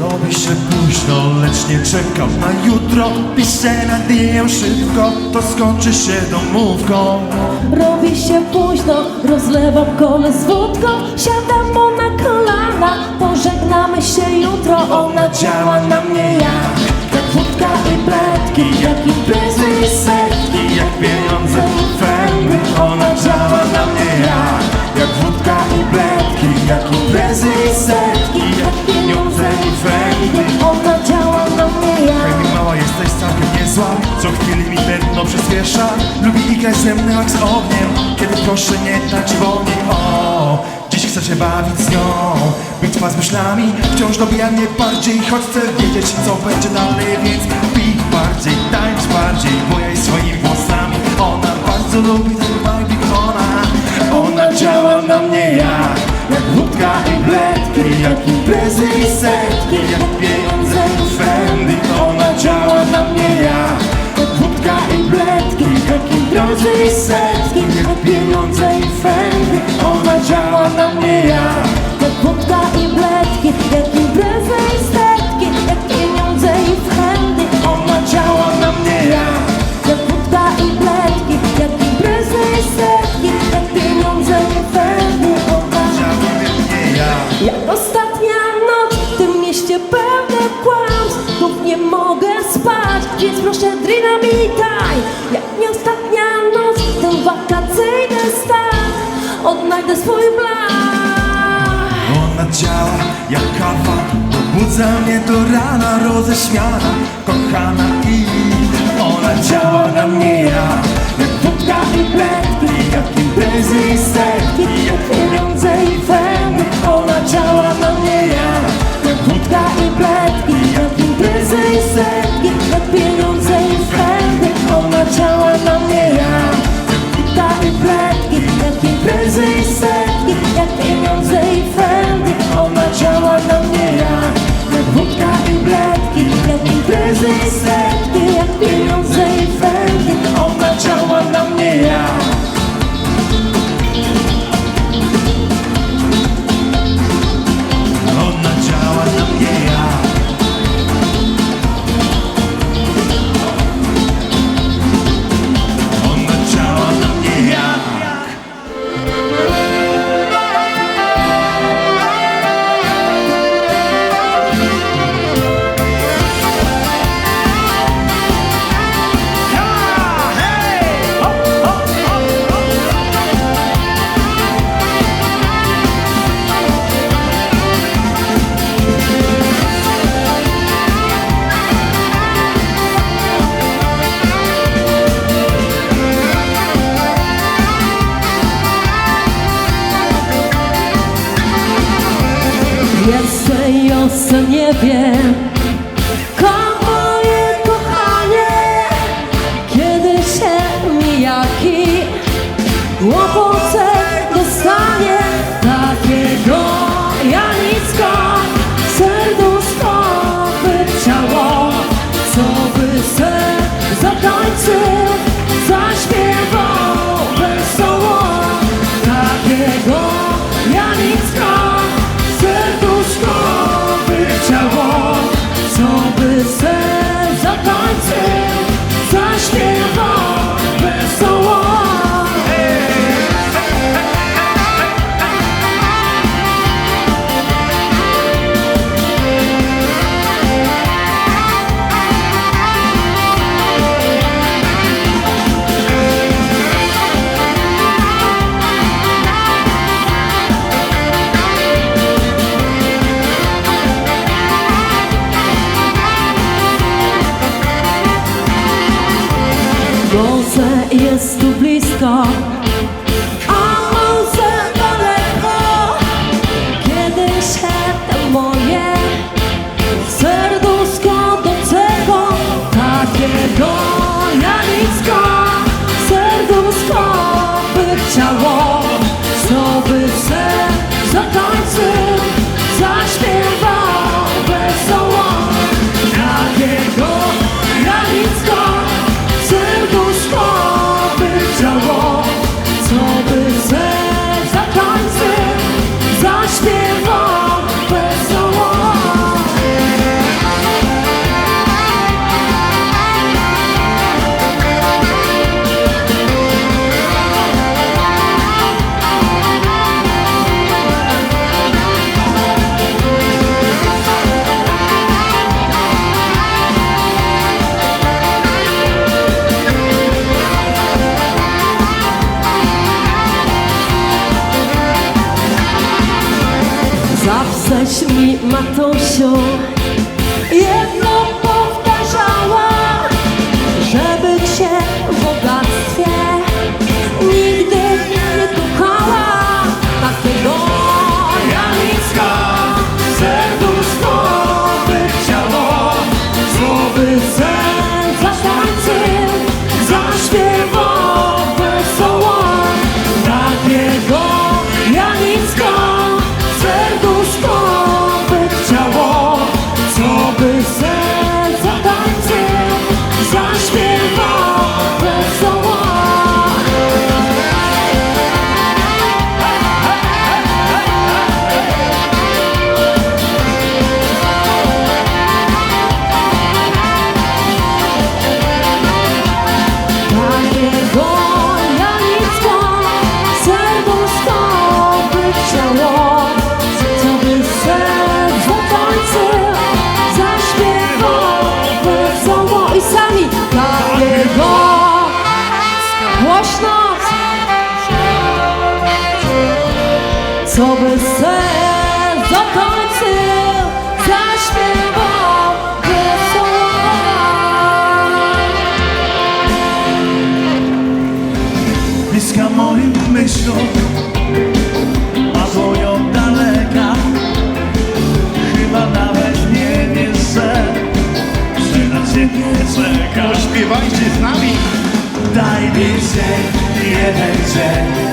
Robi się późno, lecz nie czekam na jutro. Piszę nadzieję szybko, to skończy się domówką. Robi się późno, rozlewam kole z wódką. Siadam mu na kolana, pożegnamy się jutro. Ona działa na mnie jak, jak wódka i bledki Jak i chwili mi tętno przyspiesza. Lubi igrać ze mną jak z ogniem. Kiedy proszę nie dać wolniej O, dziś chcę się bawić z nią. Bitwa z myślami wciąż dobija mnie bardziej. Choć chcę wiedzieć co będzie dalej Więc pij bardziej, tańcz bardziej. Bojaj swoimi włosami. Ona bardzo lubi ten vibe ona Ona działa na mnie jak Jak wódka i bledki Jak imprezy i setki. Jak pieniądze Jak imprezy i setki Jak pieniądze i fendy Ona działa na mnie jak Jak wódka i bledki, działa jak kawa. Pobudza mnie do rana roześmiana Kochana i Ona działa na mnie jak Jak wódka i bledki Jak imprezy i setki Jak pieniądze i fendy Ona działa na mnie jak Jak wódka i bledki Jak imprezy jeszcze nie wiem. Kogo moje kochanie Kiedy się mijaki Łopotek gone. Wierz mi, Matosio, jedno śpiewajcie z nami. Daj mi dzień, jeden dzień.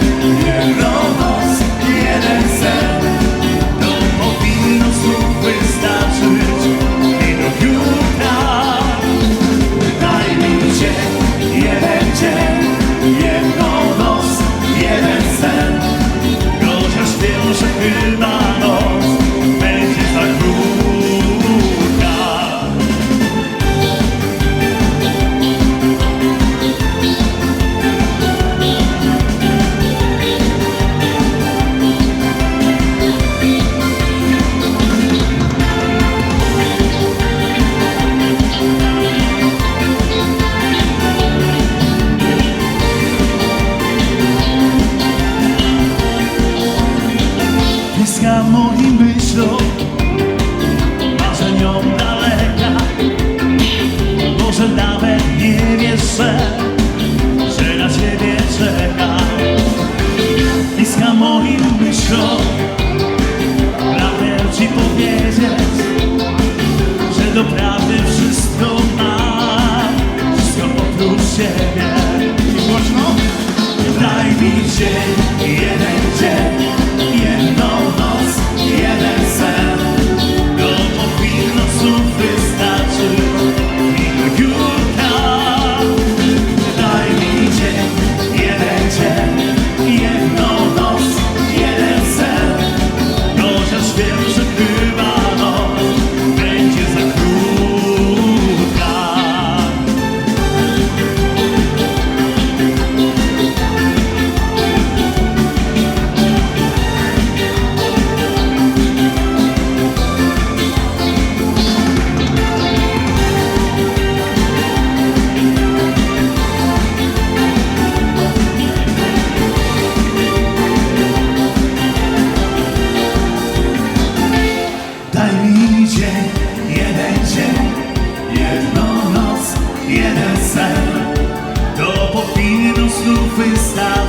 dzień jeden.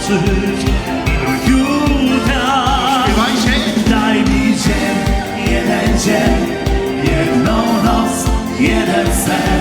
dosyć do jutra. Śpiewajcie. Daj mi dzień, jeden dzień, jedną noc, jeden sen.